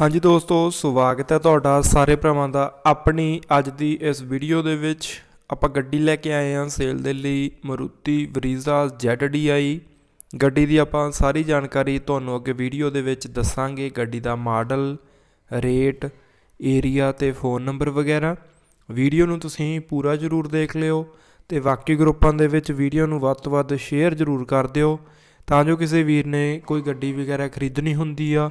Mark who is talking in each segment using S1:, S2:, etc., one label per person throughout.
S1: ਹਾਂਜੀ ਦੋਸਤੋ, ਸਵਾਗਤ ਹੈ ਤੁਹਾਡਾ ਸਾਰੇ ਭਰਾਵਾਂ ਦਾ ਆਪਣੀ ਅੱਜ ਦੀ ਇਸ ਵੀਡੀਓ ਦੇ ਵਿੱਚ। ਆਪਾਂ ਗੱਡੀ ਲੈ ਕੇ ਆਏ ਹਾਂ ਸੇਲ ਦੇ ਲਈ, ਮਰੂਤੀ ਵਰੀਜ਼ਾ ZDI ਗੱਡੀ ਦੀ ਆਪਾਂ ਸਾਰੀ ਜਾਣਕਾਰੀ ਤੁਹਾਨੂੰ ਅੱਗੇ ਵੀਡੀਓ ਦੇ ਵਿੱਚ ਦੱਸਾਂਗੇ, ਗੱਡੀ ਦਾ ਮਾਡਲ, ਰੇਟ ਏਰੀਆ ਤੇ ਫੋਨ ਨੰਬਰ ਵਗੈਰਾ। ਵੀਡੀਓ ਨੂੰ ਤੁਸੀਂ ਪੂਰਾ ਜ਼ਰੂਰ ਦੇਖ ਲਿਓ ਤੇ ਬਾਕੀ ਗਰੁੱਪਾਂ ਦੇ ਵਿੱਚ ਵੀਡੀਓ ਨੂੰ ਵੱਧ ਤੋਂ ਵੱਧ ਸ਼ੇਅਰ ਜ਼ਰੂਰ ਕਰ ਦਿਓ। ਤਾਂ ਜੋ ਕਿਸੇ ਵੀਰ ਨੇ ਕੋਈ ਗੱਡੀ ਵਗੈਰਾ ਖਰੀਦਣੀ ਹੁੰਦੀ ਆ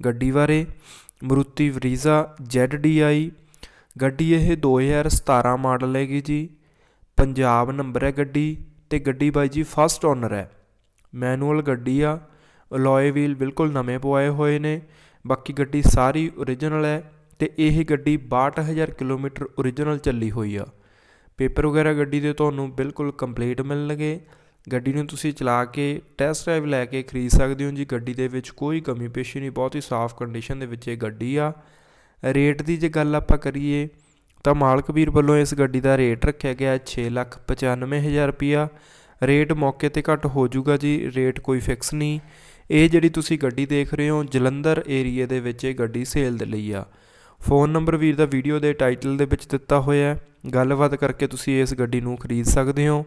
S1: ਗੱਡੀ ਬਾਰੇ, ਮਰੂਤੀ ਵਰੀਜ਼ਾ ਆਈ ਗੱਡੀ ਇਹ 2017 ਮਾਡਲ ਹੈਗੀ ਜੀ, ਪੰਜਾਬ ਨੰਬਰ ਹੈ ਗੱਡੀ ਅਤੇ ਗੱਡੀ ਬਾਈ ਜੀ ਫਸਟ ਓਨਰ ਹੈ। ਮੈਨੂਅਲ ਗੱਡੀ ਆ ਅਲੋਏ ਵੀਲ ਬਿਲਕੁਲ ਨਵੇਂ ਪਵਾਏ ਹੋਏ ਨੇ, ਬਾਕੀ ਗੱਡੀ ਸਾਰੀ ਓਰੀਜਨਲ ਹੈ ਤੇ ਇਹ ਗੱਡੀ 62000 ਕਿਲੋਮੀਟਰ ਓਰੀਜਨਲ ਚੱਲੀ ਹੋਈ ਆ। ਪੇਪਰ ਵਗੈਰਾ ਗੱਡੀ ਦੇ ਤੁਹਾਨੂੰ ਬਿਲਕੁਲ ਕੰਪਲੀਟ ਮਿਲਣਗੇ। ਗੱਡੀ ਨੂੰ ਤੁਸੀਂ ਚਲਾ ਕੇ ਟੈਸਟ ਡਰਾਈਵ ਲੈ ਕੇ ਖਰੀਦ ਸਕਦੇ ਹੋ ਜੀ। ਗੱਡੀ ਦੇ ਵਿੱਚ ਕੋਈ ਕਮੀ ਪੇਸ਼ੀ ਨਹੀਂ, ਬਹੁਤ ਹੀ ਸਾਫ਼ ਕੰਡੀਸ਼ਨ ਦੇ ਵਿੱਚ ਇਹ ਗੱਡੀ ਆ। ਰੇਟ ਦੀ ਜੇ ਗੱਲ ਆਪਾਂ ਕਰੀਏ ਤਾਂ ਮਾਲਕ ਵੀਰ ਵੱਲੋਂ ਇਸ ਗੱਡੀ ਦਾ ਰੇਟ ਰੱਖਿਆ ਗਿਆ 695000 ਰੁਪਿਆ ਰੇਟ ਮੌਕੇ ਤੇ ਘੱਟ ਹੋ ਜਾਊਗਾ ਜੀ, ਰੇਟ ਕੋਈ ਫਿਕਸ ਨਹੀਂ। ਇਹ ਜਿਹੜੀ ਤੁਸੀਂ ਗੱਡੀ ਦੇਖ ਰਹੇ ਹੋ, ਜਲੰਧਰ ਏਰੀਏ ਦੇ ਵਿੱਚ ਇਹ ਗੱਡੀ ਸੇਲ ਦੇ ਲਈ ਆ। ਫੋਨ ਨੰਬਰ ਵੀਰ ਦਾ ਵੀਡੀਓ ਦੇ ਟਾਈਟਲ ਦੇ ਵਿੱਚ ਦਿੱਤਾ ਹੋਇਆ ਹੈ। ਗੱਲਬਾਤ ਕਰਕੇ ਤੁਸੀਂ ਇਸ ਗੱਡੀ ਨੂੰ ਖਰੀਦ ਸਕਦੇ ਹੋ।